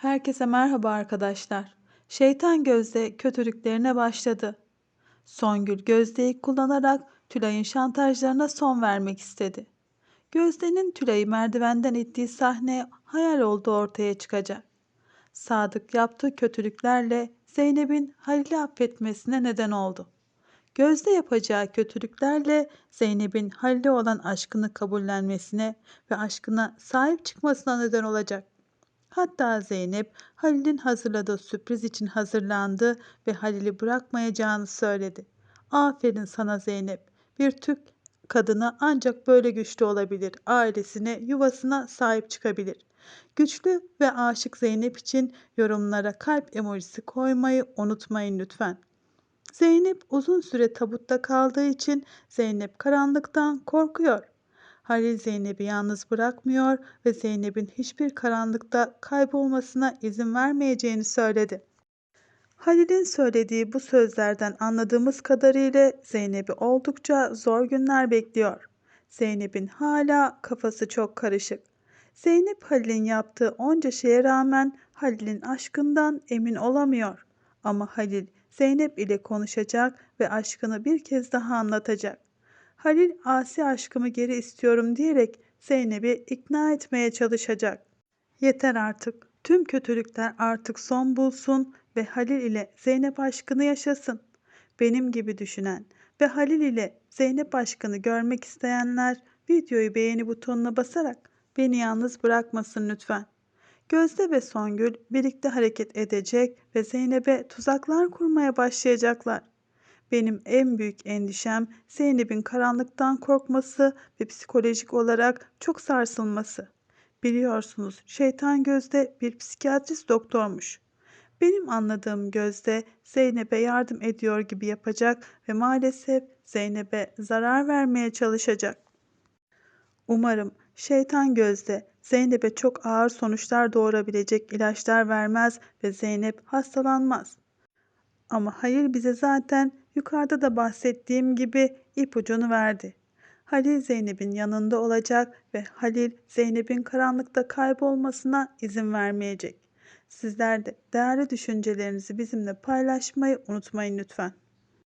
Herkese merhaba arkadaşlar. Şeytan Gözde kötülüklerine başladı. Songül Gözde'yi kullanarak Tülay'ın şantajlarına son vermek istedi. Gözde'nin Tülay'ı merdivenden ittiği sahne hayal oldu ortaya çıkacak. Sadık yaptığı kötülüklerle Zeynep'in Halil'i affetmesine neden oldu. Gözde yapacağı kötülüklerle Zeynep'in Halil'e olan aşkını kabullenmesine ve aşkına sahip çıkmasına neden olacak. Hatta Zeynep Halil'in hazırladığı sürpriz için hazırlandı ve Halil'i bırakmayacağını söyledi. Aferin sana Zeynep. Bir Türk kadını ancak böyle güçlü olabilir. Ailesine, yuvasına sahip çıkabilir. Güçlü ve aşık Zeynep için yorumlara kalp emojisi koymayı unutmayın lütfen. Zeynep uzun süre tabutta kaldığı için Zeynep karanlıktan korkuyor. Halil Zeynep'i yalnız bırakmıyor ve Zeynep'in hiçbir karanlıkta kaybolmasına izin vermeyeceğini söyledi. Halil'in söylediği bu sözlerden anladığımız kadarıyla Zeynep'i oldukça zor günler bekliyor. Zeynep'in hala kafası çok karışık. Zeynep Halil'in yaptığı onca şeye rağmen Halil'in aşkından emin olamıyor. Ama Halil Zeynep ile konuşacak ve aşkını bir kez daha anlatacak. Halil asi aşkımı geri istiyorum diyerek Zeynep'i ikna etmeye çalışacak. Yeter artık. Tüm kötülükler artık son bulsun ve Halil ile Zeynep aşkını yaşasın. Benim gibi düşünen ve Halil ile Zeynep aşkını görmek isteyenler videoyu beğeni butonuna basarak beni yalnız bırakmasın lütfen. Gözde ve Songül birlikte hareket edecek ve Zeynep'e tuzaklar kurmaya başlayacaklar. Benim en büyük endişem Zeynep'in karanlıktan korkması ve psikolojik olarak çok sarsılması. Biliyorsunuz şeytan Gözde bir psikiyatrist doktormuş. Benim anladığım Gözde Zeynep'e yardım ediyor gibi yapacak ve maalesef Zeynep'e zarar vermeye çalışacak. Umarım şeytan Gözde Zeynep'e çok ağır sonuçlar doğurabilecek ilaçlar vermez ve Zeynep hastalanmaz. Ama hayır bize zaten yukarıda da bahsettiğim gibi ipucunu verdi. Halil Zeynep'in yanında olacak ve Halil Zeynep'in karanlıkta kaybolmasına izin vermeyecek. Sizler de değerli düşüncelerinizi bizimle paylaşmayı unutmayın lütfen.